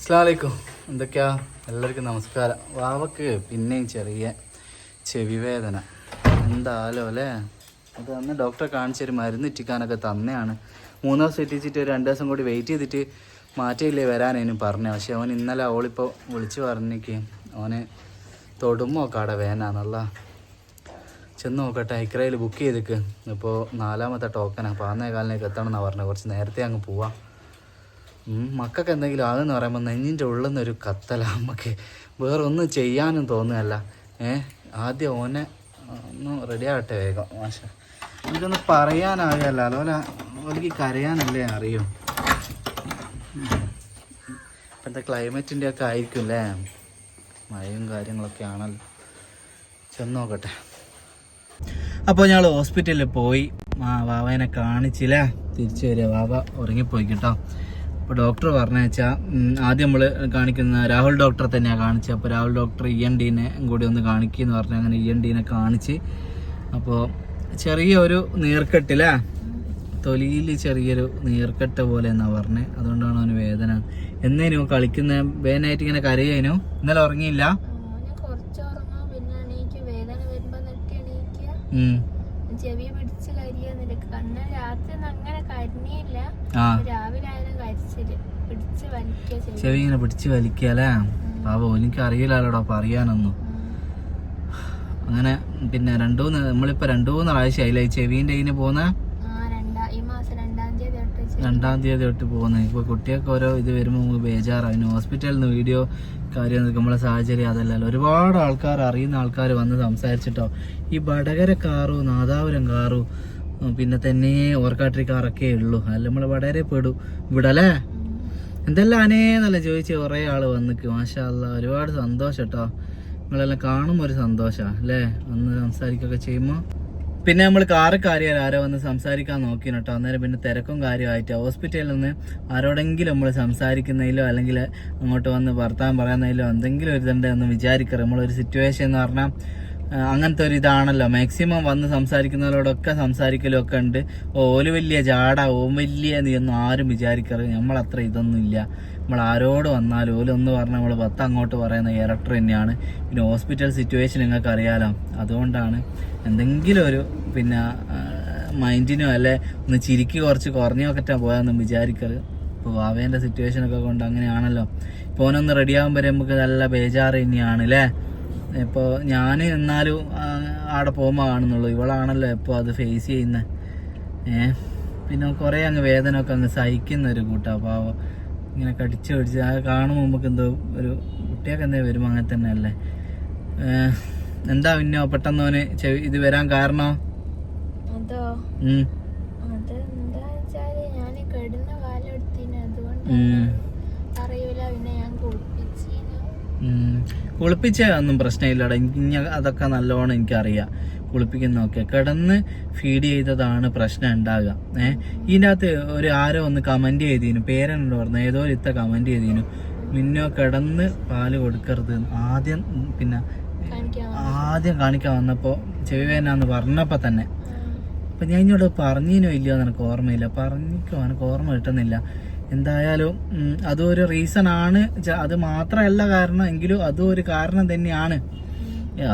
അസ്ലാമലൈക്കും എന്തൊക്കെയാ? എല്ലാവർക്കും നമസ്കാരം. വാവക്ക് പിന്നെയും ചെറിയ ചെവി വേദന. എന്താലോ അല്ലേ? അത് അന്ന് ഡോക്ടറെ കാണിച്ചൊരു മരുന്ന് ഇറ്റിക്കാനൊക്കെ തന്നെയാണ്. മൂന്ന് ദിവസം എത്തിച്ചിട്ട് രണ്ട് ദിവസം കൂടി വെയിറ്റ് ചെയ്തിട്ട് മാറ്റിയില്ലേ വരാനേനും പറഞ്ഞു. പക്ഷെ അവൻ ഇന്നലെ അവളിപ്പോൾ വിളിച്ച് പറഞ്ഞേക്ക് അവന് തൊടുമ്പോ കട വേനാന്നുള്ള ചെന്ന് നോക്കട്ടെ ഇക്രയിൽ ബുക്ക് ചെയ്തിക്ക്. ഇപ്പോൾ നാലാമത്തെ ടോക്കനാണ് അപ്പോൾ ആന്നേ കാലിനേക്ക് എത്തണം എന്നാണ് പറഞ്ഞത് കുറച്ച് നേരത്തെ അങ്ങ് പോവാം. മക്കൾക്ക് എന്തെങ്കിലും ആകുമെന്ന് പറയുമ്പോൾ നെഞ്ഞിന്റെ ഉള്ളിൽ നിന്നൊരു കത്തല നമുക്ക് വേറെ ഒന്നും ചെയ്യാനും തോന്നുകയല്ല. ഏ ആദ്യം ഓനെ ഒന്ന് റെഡി ആകട്ടെ വേഗം മാഷ. എനിക്കൊന്ന് പറയാനാകല്ല അതുപോലെ ഓലിക്ക് കരയാനല്ലേ അറിയും. ഇപ്പോഴത്തെ ക്ലൈമറ്റിന്റെ ഒക്കെ ആയിരിക്കും അല്ലേ മഴയും കാര്യങ്ങളൊക്കെ ആണല്ലോ. ചെന്ന് നോക്കട്ടെ. അപ്പോൾ ഞങ്ങൾ ഹോസ്പിറ്റലിൽ പോയി. വാവേനെ കാണിച്ചില്ല? തിരിച്ചു വരിക. വാവ ഉറങ്ങിപ്പോയി കേട്ടോ. അപ്പോൾ ഡോക്ടർ പറഞ്ഞു വെച്ചാൽ ആദ്യം നമ്മൾ കാണിക്കുന്ന രാഹുൽ ഡോക്ടറെ തന്നെയാണ് കാണിച്ചത് അപ്പോൾ രാഹുൽ ഡോക്ടർ ഇ എൻ ഡീനെ കൂടി ഒന്ന് കാണിക്കുമെന്ന് പറഞ്ഞു അങ്ങനെ ഇ എൻ ഡീനെ കാണിച്ച്. അപ്പോൾ ചെറിയൊരു നീർക്കെട്ടില്ലേ തൊലിയിൽ ചെറിയൊരു നീർക്കെട്ട് പോലെ എന്നാണ് പറഞ്ഞത് അതുകൊണ്ടാണ് അവന് വേദന. എന്നേനു കളിക്കുന്ന വേദനയായിട്ട് ഇങ്ങനെ കരയേനു? ഇന്നലെ ഉറങ്ങിയില്ല? ചെവി പിടിച്ച് കരിയ. നിനക്ക് കണ്ണ് രാത്രി അങ്ങനെ കരിഞ്ഞില്ല. രാവിലെ ആയാലും ഇങ്ങനെ പിടിച്ച് വലിക്കുക ചെവി ചെവി ഇങ്ങനെ പിടിച്ച് വലിക്കല്ലേ? പാവോ എനിക്ക് അറിയില്ലല്ലോടാ പറയാനൊന്നും. അങ്ങനെ പിന്നെ രണ്ടു മൂന്ന് നമ്മളിപ്പോ രണ്ടു മൂന്ന് പ്രാവശ്യം ആയില്ലേ ചെവിന്റെ ഇതിന് പോകുന്ന? രണ്ടാ തീയതി തൊട്ട് ചെവി പോകുന്നത് ഇപ്പൊ കുട്ടിയൊക്കെ ഓരോ ഇത് വരുമ്പോൾ നമുക്ക് ബേജാറാണ് ഹോസ്പിറ്റലിൽ നിന്ന് വീഡിയോ കാര്യം നമ്മളെ സാഹചര്യം അതല്ലല്ലോ. ഒരുപാട് ആൾക്കാർ അറിയുന്ന ആൾക്കാർ വന്ന് സംസാരിച്ചിട്ടോ. ഈ ബടകര കാറു നാദാപുരം കാറു പിന്നെ തന്നെ ഓർക്കാട്ടിരിക്കാറൊക്കെ കാറൊക്കെ ഉള്ളൂ. അല്ല നമ്മൾ വളരെ പെടും. ഇവിടെ അല്ലേ എന്തെല്ലാം നല്ല ചോദിച്ച് കുറേ ആൾ വന്നിക്ക്. മാഷാ അല്ലാ ഒരുപാട് സന്തോഷം കേട്ടോ നിങ്ങളെല്ലാം കാണുമ്പോൾ ഒരു സന്തോഷമാണ് അല്ലേ? വന്ന് സംസാരിക്കുകയൊക്കെ ചെയ്യുമ്പോൾ പിന്നെ നമ്മൾ കാറ് കാര്യം ആരോ വന്ന് സംസാരിക്കാൻ നോക്കിയാണ് കേട്ടോ അന്നേരം പിന്നെ തിരക്കും കാര്യമായിട്ട്. ഹോസ്പിറ്റലിൽ നിന്ന് ആരോടെങ്കിലും നമ്മൾ സംസാരിക്കുന്നതിലോ അല്ലെങ്കിൽ അങ്ങോട്ട് വന്ന് വർത്താൻ പറയുന്നതിലോ എന്തെങ്കിലും ഒരു ഇതുണ്ടെന്ന് വിചാരിക്കറ് നമ്മളൊരു സിറ്റുവേഷൻ എന്ന് പറഞ്ഞാൽ അങ്ങനത്തെ ഒരു ഇതാണല്ലോ മാക്സിമം വന്ന് സംസാരിക്കുന്നവരോടൊക്കെ സംസാരിക്കലൊക്കെ ഉണ്ട് ഓൽ വലിയ ജാട ഓം വലിയ നീയൊന്നും ആരും വിചാരിക്കരുത് നമ്മളത്ര ഇതൊന്നും ഇല്ല നമ്മൾ ആരോട് വന്നാലും ഓലൊന്ന് പറഞ്ഞാൽ നമ്മൾ പത്ത് അങ്ങോട്ട് പറയുന്ന ക്യാരക്ടർ തന്നെയാണ്. പിന്നെ ഹോസ്പിറ്റൽ സിറ്റുവേഷൻ നിങ്ങൾക്ക് അറിയാലോ അതുകൊണ്ടാണ് എന്തെങ്കിലും ഒരു പിന്നെ മൈൻഡിനോ അല്ലെ ഒന്ന് ചിരിക്ക് കുറച്ച് കുറഞ്ഞൊക്കെ പോയാന്നും വിചാരിക്കരുത് ഇപ്പോൾ വാവേന്റെ സിറ്റുവേഷനൊക്കെ കൊണ്ട് അങ്ങനെയാണല്ലോ. ഇപ്പോൾ ഓനൊന്ന് റെഡിയാകുമ്പോൾ നമുക്ക് നല്ല ബേജാറ് തന്നെയാണ് അല്ലേ ഇപ്പോൾ ഞാൻ എന്നാലും അവിടെ ആടെ പോകുമ്പോൾ കാണുന്നുള്ളൂ. ഇവളാണല്ലോ ഇപ്പോൾ അത് ഫേസ് ചെയ്യുന്നത് ഏ? പിന്നെ കുറേ അങ്ങ് വേദന ഒക്കെ അങ്ങ് സഹിക്കുന്ന ഒരു കൂട്ടാ പാവം. ഇങ്ങനെ കടിച്ച് കടിച്ച് ആ കാണുമ്പോൾ നമുക്ക് എന്തോ ഒരു കുട്ടിയൊക്കെ എന്തേ വരുമ്പോൾ അങ്ങനെ തന്നെ അല്ലേ ഏ, എന്താ പിന്നോ പെട്ടെന്ന് അവന് ചെവി ഇത് വരാൻ കാരണം? ഉം, കുളിപ്പിച്ച ഒന്നും പ്രശ്നമില്ലടാ. ഇനി അതൊക്കെ നല്ലോണം എനിക്കറിയാം. കുളിപ്പിക്കുന്നതൊക്കെ കിടന്ന് ഫീഡ് ചെയ്തതാണ് പ്രശ്നം ഉണ്ടാകുക ഏഹ് ഇതിന്റെ അകത്ത് ഒരു ആരോ ഒന്ന് കമന്റ് ചെയ്തിനു. പേരെന്നോട് പറഞ്ഞു? ഏതോ ഒരു ഇത്ത കമന്റ് ചെയ്തിനു. മിന്നോ കിടന്ന് പാൽ കൊടുക്കരുത്. ആദ്യം പിന്നെ ആദ്യം കാണിക്കാൻ വന്നപ്പോൾ ചെവി എന്ന് പറഞ്ഞപ്പോൾ തന്നെ അപ്പം ഞാൻ ഇങ്ങോട്ട് പറഞ്ഞിനോ ഇല്ലയോ എന്ന് എനിക്ക് ഓർമ്മയില്ല. പറഞ്ഞിക്കോ? എനിക്ക് ഓർമ്മ കിട്ടുന്നില്ല. എന്തായാലും അതൊരു റീസൺ ആണ്. അത് മാത്രമല്ല കാരണം എങ്കിലും അതും ഒരു കാരണം തന്നെയാണ്.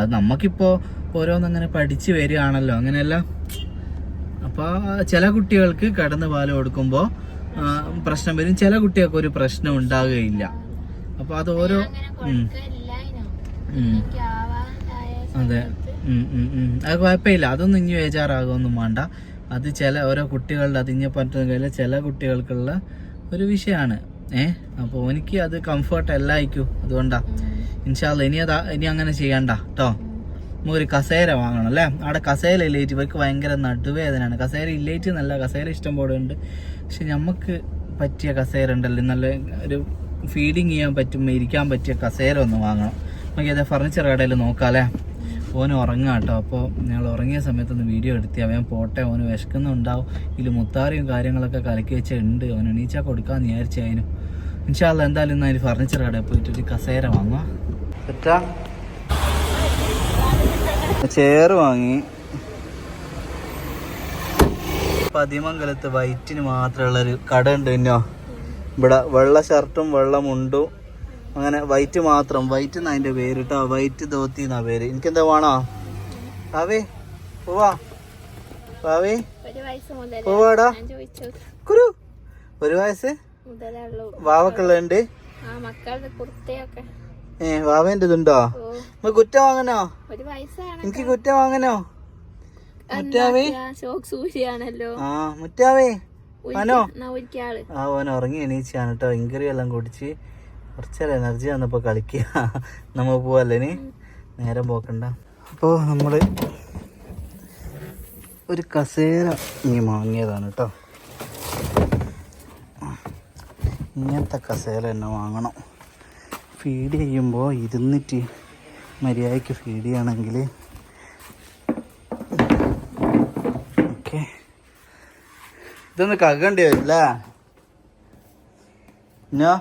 അത് നമുക്കിപ്പോൾ ഓരോന്നങ്ങനെ പഠിച്ചു വരികയാണല്ലോ. അങ്ങനെയല്ല? അപ്പോൾ ചില കുട്ടികൾക്ക് കിടന്ന് പാൽ കൊടുക്കുമ്പോൾ പ്രശ്നം വരും. ചില കുട്ടികൾക്ക് ഒരു പ്രശ്നം ഉണ്ടാകുകയില്ല. അപ്പോൾ അത് ഓരോ അതെ. അത് കുഴപ്പമില്ല. അതൊന്നും ഇനി ബേജാറാകൊന്നും വേണ്ട. അത് ചില ഓരോ കുട്ടികളുടെ അത് പറ്റുന്ന ചില കുട്ടികൾക്കുള്ള ഒരു വിഷയമാണ് ഏ? അപ്പോൾ എനിക്ക് അത് കംഫർട്ട് അല്ലായിരിക്കും അതുകൊണ്ടാ. ഇൻഷാല്ല ഇനി അതാ ഇനി അങ്ങനെ ചെയ്യണ്ട കേട്ടോ ഒരു കസേര വാങ്ങണം അല്ലേ? അവിടെ കസേര ഇല്ലേറ്റ് ഇവർക്ക് ഭയങ്കര നടുവേദനയാണ്. കസേര ഇല്ലേറ്റ് നല്ല കസേര ഇഷ്ടം പോലെ ഉണ്ട് പക്ഷെ നമുക്ക് പറ്റിയ കസേര ഉണ്ടല്ലോ. നല്ല ഒരു ഫീഡിങ് ചെയ്യാൻ പറ്റും ഇരിക്കാൻ പറ്റിയ കസേര ഒന്ന് വാങ്ങണം. നമുക്ക് അതേ ഫർണിച്ചർ കടയിൽ നോക്കാം അല്ലേ? ഓന് ഉറങ്ങാം കേട്ടോ അപ്പോൾ ഞങ്ങൾ ഉറങ്ങിയ സമയത്തൊന്ന് വീഡിയോ എടുത്തി അവൻ പോട്ടെ ഓന് വിശക്കുന്നുണ്ടാവും. ഇതിൽ മുത്താറിയും കാര്യങ്ങളൊക്കെ കലക്കി വെച്ചുണ്ട് ഓൻ എണീച്ചാൽ കൊടുക്കാമെന്ന് വിചാരിച്ചായിരുന്നു ഇൻഷാല്ല എന്തായാലും ഇന്ന് അതിന് ഫർണിച്ചർ കടയിൽ പോയിട്ട് ഒരു കസേര വാങ്ങാം പറ്റാ വാങ്ങി. പതിമംഗലത്ത് വൈറ്റിന് മാത്രമുള്ളൊരു കട ഉണ്ട് പിന്നോ ഇവിടെ വെള്ള ഷർട്ടും വെള്ള മുണ്ടും അങ്ങനെ വൈറ്റ് മാത്രം. വൈറ്റ് എന്നാ അതിന്റെ പേര് കേട്ടോ വൈറ്റ് ധോത്തി എന്നാ പേര്. എനിക്കെന്താ വേണോ? പാവേ പോവാ. മുതലേ പോവാടാ. കുരു. ഒരു വയസ്സ്? വാവക്കുള്ളുണ്ട് ഏ വാവേന്റെ ഇതുണ്ടോ കുറ്റ വാങ്ങനോ എനിക്ക് കുറ്റ വാങ്ങനോ മുറ്റാവേ. ആ മുറ്റാവേ. ആ ഓൻ ഉറങ്ങി എണീച്ചാണ് കേട്ടോ. ഇങ്കറി എല്ലാം കുടിച്ച് കുറച്ചേരം എനർജി വന്നപ്പോൾ കളിക്കുക നമ്മൾ പോവല്ലേ ഇനി? നേരം പോക്കണ്ട. അപ്പോൾ നമ്മൾ ഒരു കസേര ഇനി വാങ്ങിയതാണ് കേട്ടോ ഇങ്ങനത്തെ കസേര തന്നെ വാങ്ങണം. ഫീഡ് ചെയ്യുമ്പോൾ ഇരുന്നിട്ട് മര്യാദയ്ക്ക് ഫീഡ് ചെയ്യണമെങ്കിൽ ഓക്കെ. ഇതൊന്ന് കകണ്ടി വരില്ല. ഇന്നോ?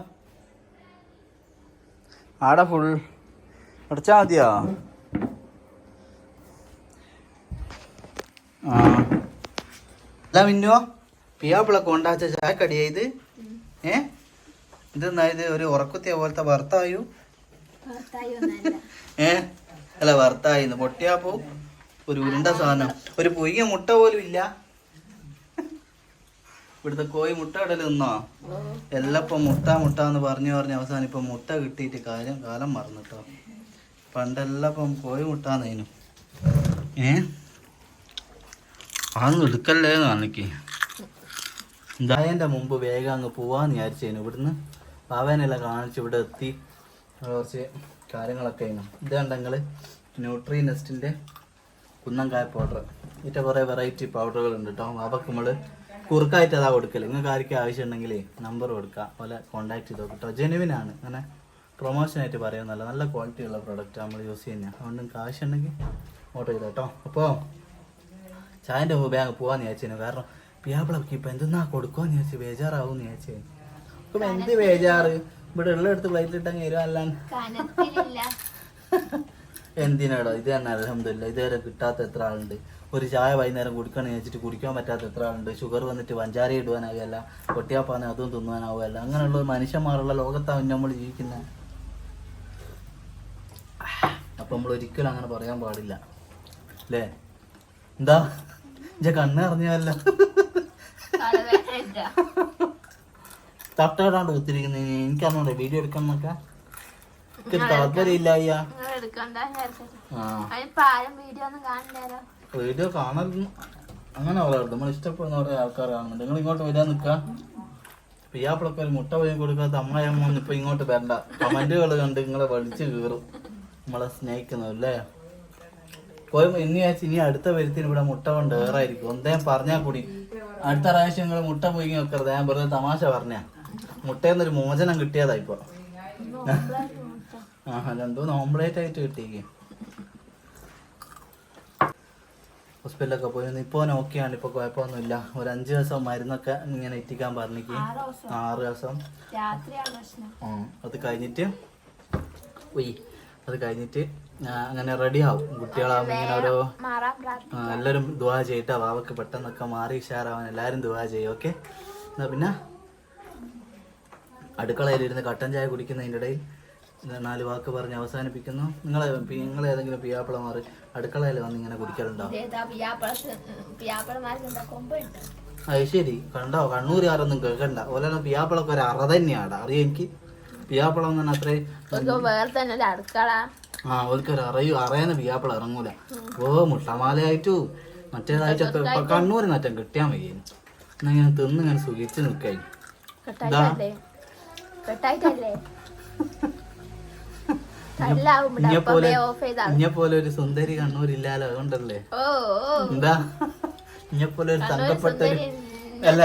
ആടെ ഫുൾ അടച്ചാ മതിയോ? ആ. അല്ല മിന്നോ പിയാപ്പിള കൊണ്ടാച്ച ചായക്കടിയാ ഇത് ഏ? ഇതെന്നായത് ഒരു ഉറക്കുത്തിയ പോലത്തെ ഭർത്തായു ഏ? അല്ല ഭർത്തായിന്ന് പൊട്ടിയാപ്പോ ഒരു ഉരുണ്ട സാധനം. ഒരു പൊയ്യ മുട്ട പോലും ഇല്ല. ഇവിടുത്തെ കോഴി മുട്ട ഇടൽ നിന്നോ? എല്ലാം ഇപ്പൊ മുട്ട മുട്ട എന്ന് പറഞ്ഞു പറഞ്ഞ് അവസാനം ഇപ്പൊ മുട്ട കിട്ടിയിട്ട് കാര്യം കാലം മറന്നിട്ടോ പണ്ടെല്ലാം ഇപ്പം കോഴി മുട്ടാന്നേനു ഏ? അതൊന്നും എടുക്കല്ലേ കാണിക്ക് എന്തായതിന്റെ മുമ്പ് വേഗം അങ്ങ് പോവാന്ന് വിചാരിച്ചേനു ഇവിടുന്ന്. പാവേനെല്ലാം കാണിച്ച് ഇവിടെ എത്തി. കുറച്ച് കാര്യങ്ങളൊക്കെ ആയിരുന്നു ഇത് കണ്ടെങ്കിൽ ന്യൂട്രി നെസ്റ്റിന്റെ കുന്നങ്കായ പൗഡർ ഇതിന്റെ കുറേ വെറൈറ്റി പൗഡറുകൾ ഉണ്ട് കേട്ടോ അവക്ക് നമ്മൾ കുറുക്കായിട്ട് അതാ കൊടുക്കൽ. നിങ്ങൾക്ക് ആർക്കും ആവശ്യം ഉണ്ടെങ്കിൽ നമ്പർ കൊടുക്കുക പോലെ കോൺടാക്ട് ചെയ്തോ കേട്ടോ. ജെനുവിൻ ആണ്. അങ്ങനെ പ്രൊമോഷനായിട്ട് പറയുന്നല്ല നല്ല ക്വാളിറ്റി ഉള്ള പ്രോഡക്റ്റ് നമ്മൾ യൂസ് ചെയ്യുന്നത് അതുകൊണ്ട് നിങ്ങൾക്ക് ആവശ്യം ഉണ്ടെങ്കിൽ ഓർഡർ ചെയ്തോ കേട്ടോ അപ്പോൾ ചായന്റെ മുമ്പേ അങ്ങ് പോവാന്ന് വിചാരിച്ചു. കാരണം പിയാപ്പിളക്ക് ഇപ്പം എന്തെന്നാ കൊടുക്കുമെന്ന് വിചാരിച്ചു. ബേജാറാവും വിചാരിച്ചു. ഇപ്പം എന്ത് ബേജാറ്? ഇവിടെ ഉള്ള എടുത്ത് പ്ലേറ്റ് ഇട്ടങ്ങ് തരും അല്ലാണ്ട്. കനത്തിലില്ല. എന്തിനാടോ? ഇത് തന്നെ അലഹമില്ല ഇതുവരെ കിട്ടാത്ത എത്ര ആളുണ്ട്? ഒരു ചായ വൈകുന്നേരം കുടിക്കണം വെച്ചിട്ട് കുടിക്കാൻ പറ്റാത്ത എത്ര ആളുണ്ട്? ഷുഗർ വന്നിട്ട് വഞ്ചാര ഇടുവാനാകുകയല്ല പൊട്ടിയാപ്പാന്ന് അതും തിന്നുവാനാവുകയല്ല. അങ്ങനെയുള്ള മനുഷ്യന്മാരുള്ള ലോകത്താണ് നമ്മൾ ജീവിക്കുന്നത് അപ്പൊ നമ്മൾ ഒരിക്കലും അങ്ങനെ പറയാൻ പാടില്ല. അല്ലേ എന്താ? ഇജ കണ്ണ് അറിഞ്ഞല്ല തട്ടാടാണ്ട് കുത്തിരിക്കുന്നത് എനിക്കറിഞ്ഞൂടെ വീഡിയോ എടുക്കണമെന്നൊക്കെ എനിക്ക് താല്പര്യം ഇല്ല അയ്യാ. നിങ്ങൾ എടുക്കണ്ട വിചാരിച്ചിട്ട്. ആ. അതിനിപ്പോ ആരും വീഡിയോ കാണാൻ അങ്ങനെ പറയാറുണ്ട്. നമ്മൾ ഇഷ്ടപ്പെടുന്ന കുറെ ആൾക്കാർ കാണുന്നുണ്ട്. നിങ്ങൾ ഇങ്ങോട്ട് വരാൻ നിൽക്കുക പിയാപ്പിളൊക്കെ ഒരു മുട്ട പോയി കൊടുക്കാത്ത അമ്മായിയമ്മ ഒന്നും ഇപ്പൊ ഇങ്ങോട്ട് വരണ്ട. കമന്റുകൾ കണ്ട് നിങ്ങളെ വലിച്ചു കീറും. നമ്മളെ സ്നേഹിക്കുന്നതല്ലേ പോയി ഇനി ആഴ്ച ഇനി അടുത്ത വരുത്തിന് ഇവിടെ മുട്ട കൊണ്ട് ഏറായിരിക്കും എന്തേം പറഞ്ഞാൽ കൂടി? അടുത്ത പ്രാവശ്യം നിങ്ങൾ മുട്ട പോയി വെക്കരുത്. ഞാൻ വെറുതെ തമാശ പറഞ്ഞ. മുട്ടയെന്നൊരു മോചനം കിട്ടിയതാ ഇപ്പൊ. രണ്ടു ഓംപ്ലേറ്റ് ആയിട്ട് കിട്ടിയേക്ക്. ഹോസ്പിറ്റലൊക്കെ പോയി ഇപ്പോൾ നോക്കിയാണ് ഇപ്പോൾ കുഴപ്പമൊന്നുമില്ല. ഒരു അഞ്ച് ദിവസം മരുന്നൊക്കെ ഇങ്ങനെ എത്തിക്കാൻ പറഞ്ഞേക്ക്. ആറ് ദിവസം. അത് കഴിഞ്ഞിട്ട് ഉയ് അത് കഴിഞ്ഞിട്ട് അങ്ങനെ റെഡി ആവും. കുട്ടികളാവും ഇങ്ങനെ ഓരോ എല്ലാരും എല്ലാവരും ദുവാ ചെയ്തിട്ട് വാവക്ക് പെട്ടെന്നൊക്കെ മാറി ഉഷാറാവാൻ എല്ലാവരും ദുവാ ചെയ്യും. ഓക്കെ? എന്നാ പിന്നെ അടുക്കളയിലിരുന്ന് കട്ടൻ ചായ കുടിക്കുന്നതിന്റെ ഇടയിൽ നാല് വാക്ക് പറഞ്ഞ് അവസാനിപ്പിക്കുന്നു. നിങ്ങളെ നിങ്ങൾ ഏതെങ്കിലും പിയാപ്പിളമാർ അടുക്കളയിൽ വന്ന് ഇങ്ങനെ കുടിക്കലുണ്ടാവും അത് ശരി. കണ്ടോ? കണ്ണൂർ ആരൊന്നും കേൾക്കണ്ട. ഓരോ പിയാപ്പിളൊക്കെ ഒരു അറ തന്നെയാണ് അറിയാം എനിക്ക്? പിയാപ്പിളം എന്ന് പറഞ്ഞാൽ ഒരു ആ അവർക്ക് ഒരു അറിയൂ അറിയുന്ന പിയാപ്പിള ഇറങ്ങൂല. ഓ മുട്ടമാലയായിട്ടു. മറ്റേതായിട്ടൊക്കെ ഇപ്പൊ കണ്ണൂരിന് നറ്റം കിട്ടിയാൽ മതി. എന്നാ ഇങ്ങനെ തിന്ന് ഇങ്ങനെ സുഖിച്ച് നിൽക്കായി കെട്ടായിട്ടല്ലേ? കെട്ടായിട്ടല്ലേ? പോലെ ഇഞ്ഞെ പോലെ ഒരു സുന്ദരി കണ്ണൂരില്ലാലോ അതുകൊണ്ടല്ലേ? എന്താ? ഇഞ്ഞെ പോലെ ഒരു തങ്കപ്പെട്ട ഒരു അല്ല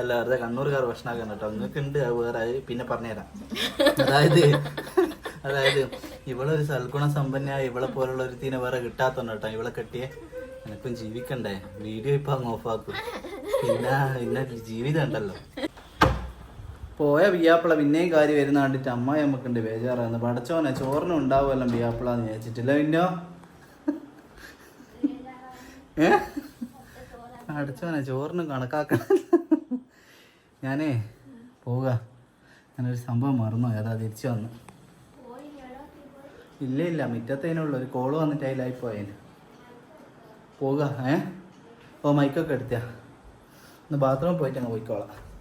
അല്ല വെറുതെ കണ്ണൂർക്കാർ ഭക്ഷണമാക്കാൻ കേട്ടോ. നിങ്ങൾക്ക് ഉണ്ട് വേറെ പിന്നെ പറഞ്ഞുതരാം. അതായത് അതായത് ഇവളൊരു സൽഗുണ സമ്പന്നയായ ഇവളെ പോലുള്ള ഒരു തീനെ വേറെ കിട്ടാത്തോണ്ട് കേട്ടോ. ഇവളെ കെട്ടിയെ എനക്കും ജീവിക്കണ്ടേ? വീഡിയോ ഇപ്പൊ അങ്ങ് ഓഫാക്കും പിന്നെ പിന്നെ ജീവിതം ഉണ്ടല്ലോ. പോയ ബിയാപ്പിള പിന്നെയും കാര്യം വരുന്ന കണ്ടിട്ട് അമ്മായി നമുക്കുണ്ട് ബേജാറാന്ന്. പടച്ചോനെ ചോറിനും ഉണ്ടാവുമല്ലോ ബിയാപ്പിള എന്ന് വിചാരിച്ചിട്ടില്ല. പിന്നോ? ഏ? പടച്ചോനെ ചോറിനും കണക്കാക്കണം. ഞാനേ പോവുക. ഞാനൊരു സംഭവം മറന്നു ഏതാ തിരിച്ചു വന്നു. ഇല്ല ഇല്ല. മുറ്റത്തേനുള്ള ഒരു കോൾ വന്നിട്ട് അതിലായി പോയേന്. പോവുക ഏ? ഓ മൈക്കൊക്കെ എടുത്തിയാ. ഒന്ന് ബാത്റൂമിൽ പോയിട്ട് അങ്ങ് പോയിക്കോളാം.